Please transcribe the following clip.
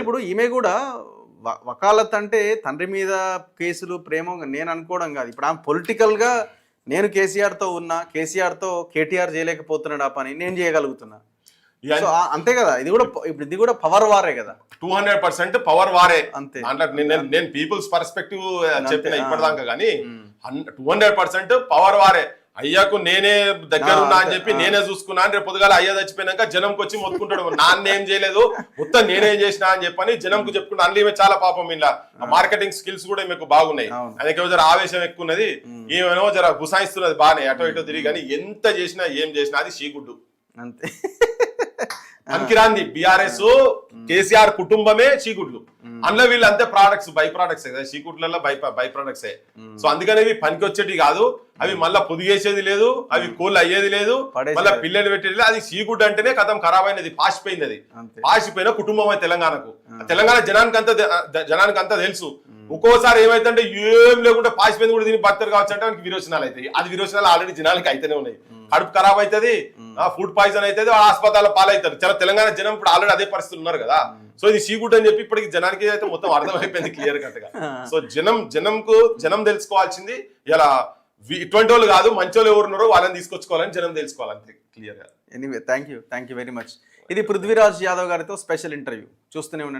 ఇప్పుడు ఈమె కూడా వకాలత్ అంటే తండ్రి మీద కేసులు ప్రేమ నేను అనుకోవడం కాదు. ఇప్పుడు ఆమె పొలిటికల్గా నేను కేసీఆర్తో ఉన్నా కేసీఆర్తో కేటీఆర్ చేయలేకపోతున్నాడు ఆ పని నేను చేయగలుగుతున్నా. అంతే కదా ఇది కూడా ఇప్పుడు ఇది కూడా పవర్ వారే కదా. టూ హండ్రెడ్ పర్సెంట్ పవర్ వారే. అంతే. దాంట్లో నేను- పీపుల్స్ పర్స్పెక్టివ్ చెప్పిన. ఇప్పటిదాకా కానీ. టూ హండ్రెడ్ పర్సెంట్ పవర్ వారే. అయ్యాకు నేనే దగ్గర ఉన్నా అని చెప్పి. నేనే చూసుకున్నా అని రేపు పొద్దుగాల అయ్యా చచ్చిపోయినాక జనంకి వచ్చి మొత్తుకుంటాడు. నాన్న ఏం చేయలేదు. మొత్తం నేనేం చేసినా అని చెప్పని జనంకు చెప్పుకుంటా అందులో ఈమె చాలా పాపం ఇలా మార్కెటింగ్ స్కిల్స్ కూడా మీకు బాగున్నాయి. ఆయనకి జర ఆవేశం ఎక్కువ ఉన్నది. ఈమెనో జర గుసాయిస్తున్నది బాగానే. అటో ఇటో తిరిగి కానీ ఎంత చేసినా ఏం చేసినా అది షీగుడ్డు అంతే. పనికిరాంది బీఆర్ఎస్ కేసీఆర్ కుటుంబమే చీకుట్లు. అందులో వీళ్ళు అంతే ప్రోడక్ట్స్ బై ప్రోడక్ట్స్ కదా చీకుట్లలో బై బై ప్రోడక్ట్స్ సో అందుకని ఇవి పనికి వచ్చేటి కాదు. అవి మళ్ళా పొదిగేసేది లేదు అవి కోళ్ళు అయ్యేది లేదు మళ్ళీ పిల్లలు పెట్టేది లేదు. అది చీకుడ్ అంటేనే కథం ఖరాబ్ అయినది పాసిపోయింది అది. పాసిపోయిన కుటుంబం తెలంగాణకు. తెలంగాణ జనానికి అంతా జనానికి అంతా తెలుసు. ఒక్కోసారి ఏమైతుంటే ఏం లేకుండా పాసిపోయింది కూడా దీన్ని బతరు కావచ్చు అంటే మనకి విరోచనాలు అవుతాయి. అది విరోచనాలు ఆల్రెడీ జనాలకి అయితేనే ఉన్నాయి. కడుపు ఖరాబ్ అవుతుంది ఫుడ్ పాయిజన్ అవుతుంది హాస్పిటల్ పాలవుతారు. చాలా తెలంగాణ జనం ఇప్పుడు ఆల్రెడీ అదే పరిస్థితులు ఉన్నారు కదా. సో ఇది సీగుడ్ అని చెప్పి ఇప్పటికి జనానికి అయితే మొత్తం అర్థమైపోయింది క్లియర్ కట్గా. సో జనం జనంకు జనం తెలుసుకోవాల్సింది ఇలా ఇటువంటి వాళ్ళు కాదు మంచి వాళ్ళు ఎవరు ఉన్నారో వాళ్ళని తీసుకొచ్చుకోవాలని జనం తెలుసుకోవాలి క్లియర్గా. Anyway thank you thank you very much ఇది పృథ్వీరాజ్ యాదవ్ గారితో స్పెషల్ ఇంటర్వ్యూ చూస్తూనే ఉండండి.